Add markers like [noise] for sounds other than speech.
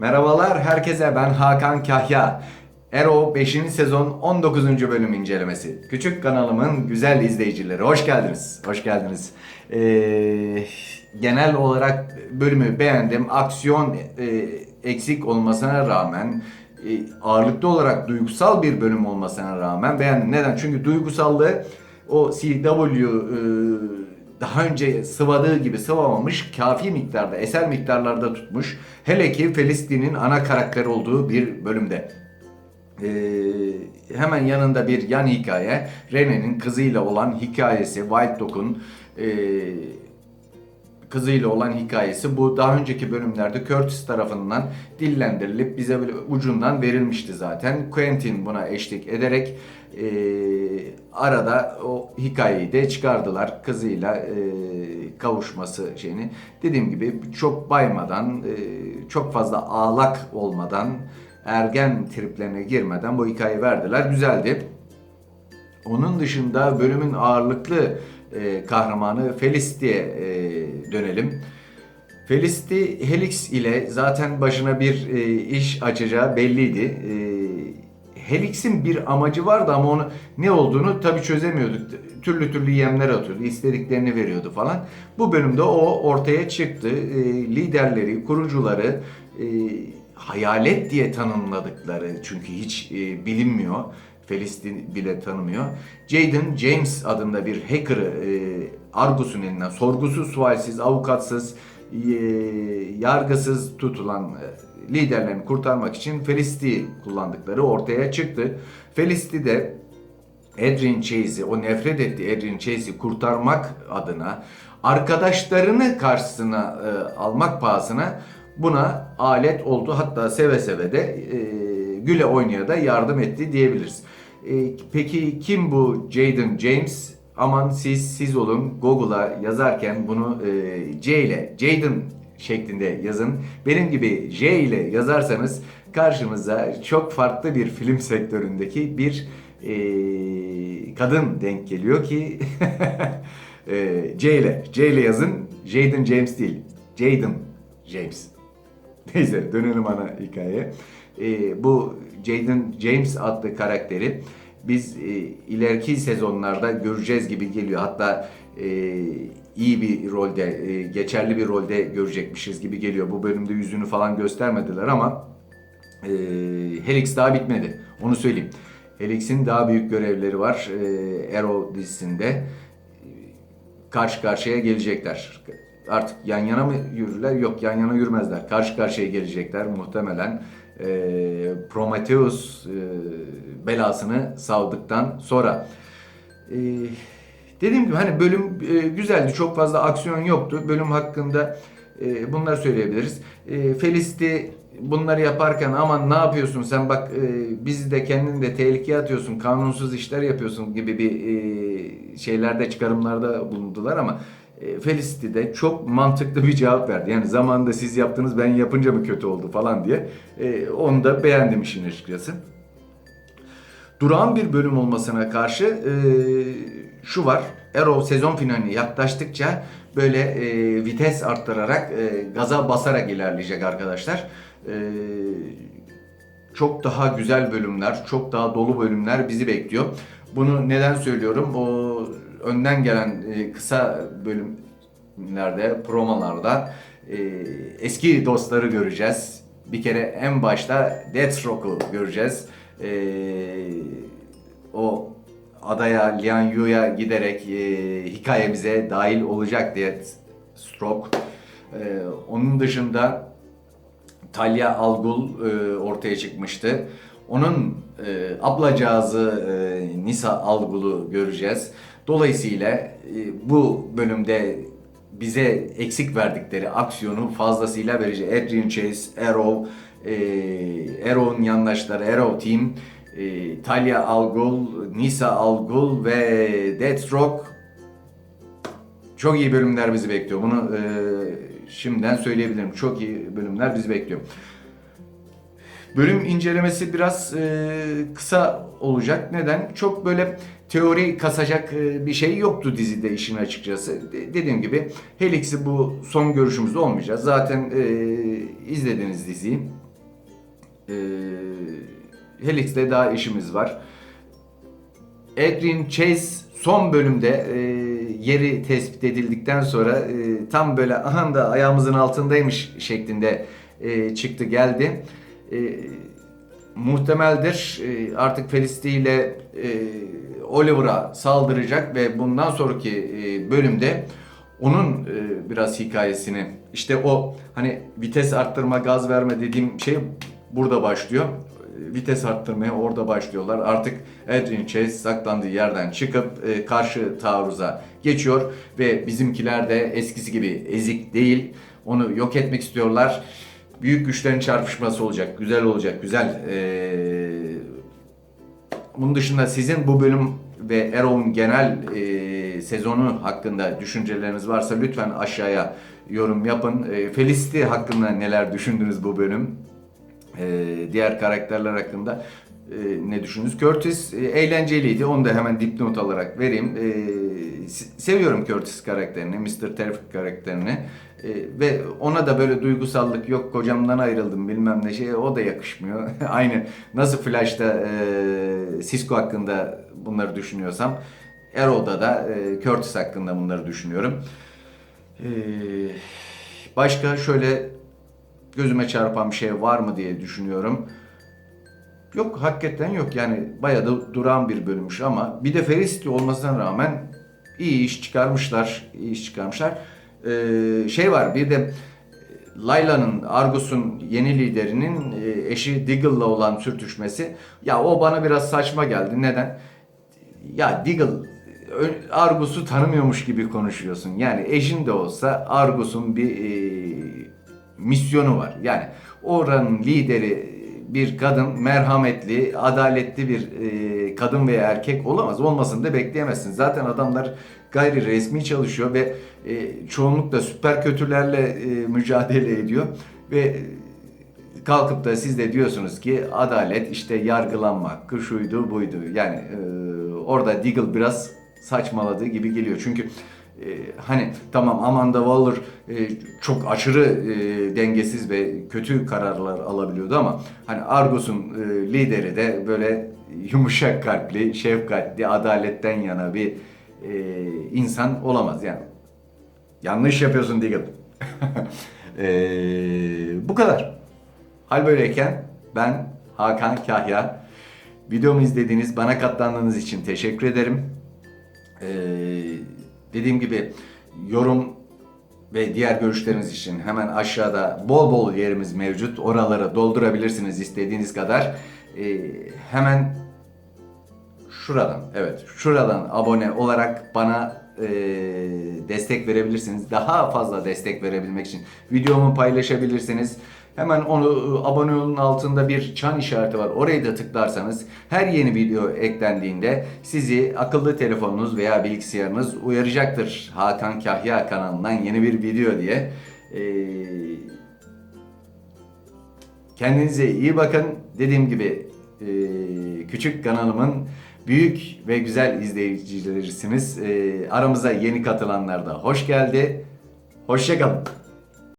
Merhabalar herkese ben Hakan Kahya. Ero 5. sezon 19. bölüm incelemesi. Küçük kanalımın güzel izleyicileri hoş geldiniz. Hoş geldiniz. Ee, genel olarak bölümü beğendim. Aksiyon e, eksik olmasına rağmen e, ağırlıklı olarak duygusal bir bölüm olmasına rağmen beğendim. Neden? Çünkü duygusallığı o CW e, daha önce sıvadığı gibi sıvamamış, kafi miktarda, eser miktarlarda tutmuş. Hele ki Filistin'in ana karakteri olduğu bir bölümde. Ee, hemen yanında bir yan hikaye, Rene'nin kızıyla olan hikayesi, White Dog'un e, kızıyla olan hikayesi. Bu daha önceki bölümlerde Curtis tarafından dillendirilip bize ucundan verilmişti zaten. Quentin buna eşlik ederek e, arada o hikayeyi de çıkardılar. Kızıyla e, kavuşması şeyini. Dediğim gibi çok baymadan, e, çok fazla ağlak olmadan, ergen triplerine girmeden bu hikayeyi verdiler. Güzeldi. Onun dışında bölümün ağırlıklı e, kahramanı Felicit'e e, dönelim. Felicity Helix ile zaten başına bir e, iş açacağı belliydi. E, Helix'in bir amacı vardı ama onu ne olduğunu tabii çözemiyorduk. Türlü türlü yemler atıyordu, istediklerini veriyordu falan. Bu bölümde o ortaya çıktı. E, liderleri, kurucuları e, hayalet diye tanımladıkları çünkü hiç e, bilinmiyor. Felistin bile tanımıyor. Jaden James adında bir hacker'ı e, Argus'un elinden sorgusuz, sualsiz, avukatsız, e, yargısız tutulan e, liderlerini kurtarmak için Felicity kullandıkları ortaya çıktı. Felicity de Adrian Chase'i, o nefret ettiği Adrian Chase'i kurtarmak adına arkadaşlarını karşısına e, almak pahasına buna alet oldu. Hatta seve seve de e, güle oynaya da yardım etti diyebiliriz. E, peki kim bu Jaden James? Aman siz siz olun Google'a yazarken bunu e, C ile Jaden şeklinde yazın. Benim gibi J ile yazarsanız karşınıza çok farklı bir film sektöründeki bir e, kadın denk geliyor ki [laughs] e, C ile C ile yazın. Jaden James değil. Jaden James. Neyse dönelim ana hikayeye. E, bu Jaden James adlı karakteri biz e, ileriki sezonlarda göreceğiz gibi geliyor. Hatta e, iyi bir rolde, e, geçerli bir rolde görecekmişiz gibi geliyor. Bu bölümde yüzünü falan göstermediler ama e, Helix daha bitmedi. Onu söyleyeyim. Helix'in daha büyük görevleri var. E, Arrow dizisinde karşı karşıya gelecekler. Artık yan yana mı yürürler? Yok yan yana yürümezler. Karşı karşıya gelecekler muhtemelen. E, Prometheus e, belasını savdıktan sonra. E, dediğim gibi hani bölüm e, güzeldi. Çok fazla aksiyon yoktu. Bölüm hakkında e, bunları söyleyebiliriz. E, Felicity bunları yaparken aman ne yapıyorsun sen bak e, bizi de kendini de tehlikeye atıyorsun kanunsuz işler yapıyorsun gibi bir e, şeylerde çıkarımlarda bulundular ama e, Felicity de çok mantıklı bir cevap verdi. Yani zamanında siz yaptınız ben yapınca mı kötü oldu falan diye. E, onu da beğendim işin açıkçası. Durağan bir bölüm olmasına karşı e, şu var. Arrow sezon finaline yaklaştıkça böyle e, vites arttırarak e, gaza basarak ilerleyecek arkadaşlar. E, çok daha güzel bölümler, çok daha dolu bölümler bizi bekliyor. Bunu neden söylüyorum? O önden gelen e, kısa bölümlerde, promolarda e, eski dostları göreceğiz. Bir kere en başta Deathstroke'u göreceğiz. E, o adaya, Lian Yu'ya giderek e, hikayemize dahil olacak Deathstroke. E, onun dışında Talia Al Ghul e, ortaya çıkmıştı. Onun e, ablacağızı e, Nisa Al Ghul'u göreceğiz. Dolayısıyla e, bu bölümde bize eksik verdikleri aksiyonu fazlasıyla verecek. Adrian Chase, Arrow, e, Arrow'un yandaşları, Arrow Team, e, Talia Al Ghul, Nisa Al Ghul ve Deathstroke çok iyi bölümler bizi bekliyor. Bunu e, şimdiden söyleyebilirim. Çok iyi bölümler bizi bekliyor. Bölüm incelemesi biraz e, kısa olacak. Neden? Çok böyle teori kasacak e, bir şey yoktu dizide işin açıkçası. De- dediğim gibi Helix'i bu son görüşümüzde olmayacağız. Zaten e, izlediniz diziyi. Ee, Helix'le daha işimiz var. Adrian Chase son bölümde e, yeri tespit edildikten sonra e, tam böyle aha da ayağımızın altındaymış şeklinde e, çıktı geldi. E, muhtemeldir e, artık Felicity ile e, Oliver'a saldıracak ve bundan sonraki e, bölümde onun e, biraz hikayesini işte o hani vites arttırma gaz verme dediğim şey burada başlıyor. E, Vites arttırmaya orada başlıyorlar. Artık Adrian Chase saklandığı yerden çıkıp e, karşı taarruza geçiyor ve bizimkiler de eskisi gibi ezik değil. Onu yok etmek istiyorlar. Büyük güçlerin çarpışması olacak. Güzel olacak. Güzel. Ee, bunun dışında sizin bu bölüm ve Arrow'un genel e, sezonu hakkında düşünceleriniz varsa lütfen aşağıya yorum yapın. E, Felicity hakkında neler düşündünüz bu bölüm? E, diğer karakterler hakkında e, ne düşündünüz? Curtis e, eğlenceliydi. Onu da hemen dipnot olarak vereyim. E, se- seviyorum Curtis karakterini, Mr. Terrific karakterini. E, ve ona da böyle duygusallık yok kocamdan ayrıldım bilmem ne şey o da yakışmıyor. [laughs] Aynı nasıl Flash'ta e, Cisco hakkında bunları düşünüyorsam Arrow'da da e, Curtis hakkında bunları düşünüyorum. E, başka şöyle gözüme çarpan bir şey var mı diye düşünüyorum. Yok hakikaten yok yani bayağı da duran bir bölümmüş ama bir de Felicity olmasına rağmen iyi iş çıkarmışlar. iyi iş çıkarmışlar. Ee, şey var bir de Layla'nın Argus'un yeni liderinin e, eşi Diggle'la olan sürtüşmesi ya o bana biraz saçma geldi. Neden? Ya Diggle Argus'u tanımıyormuş gibi konuşuyorsun. Yani eşin de olsa Argus'un bir e, misyonu var. Yani oranın lideri bir kadın merhametli, adaletli bir e, kadın veya erkek olamaz. Olmasını da bekleyemezsin. Zaten adamlar gayri resmi çalışıyor ve e, çoğunlukla süper kötülerle e, mücadele ediyor ve kalkıp da siz de diyorsunuz ki adalet işte yargılanma hakkı şuydu buydu. Yani e, orada Deagle biraz saçmaladığı gibi geliyor. Çünkü hani tamam Amanda Waller e, çok aşırı e, dengesiz ve kötü kararlar alabiliyordu ama hani Argos'un e, lideri de böyle yumuşak kalpli, şefkatli, adaletten yana bir e, insan olamaz yani. Yanlış yapıyorsun Deagle. [laughs] E, bu kadar. Hal böyleyken ben Hakan Kahya. Videomu izlediğiniz, bana katlandığınız için teşekkür ederim. Ee, dediğim gibi yorum ve diğer görüşleriniz için hemen aşağıda bol bol yerimiz mevcut. Oraları doldurabilirsiniz istediğiniz kadar. Ee, hemen şuradan, evet şuradan abone olarak bana e, destek verebilirsiniz. Daha fazla destek verebilmek için videomu paylaşabilirsiniz. Hemen onu e, abone olun altında bir çan işareti var. Orayı da tıklarsanız her yeni video eklendiğinde sizi akıllı telefonunuz veya bilgisayarınız uyaracaktır. Hakan Kahya kanalından yeni bir video diye. Ee, Kendinize iyi bakın. Dediğim gibi e, küçük kanalımın büyük ve güzel izleyicilerisiniz. E, aramıza yeni katılanlar da hoş geldi. Hoşçakalın.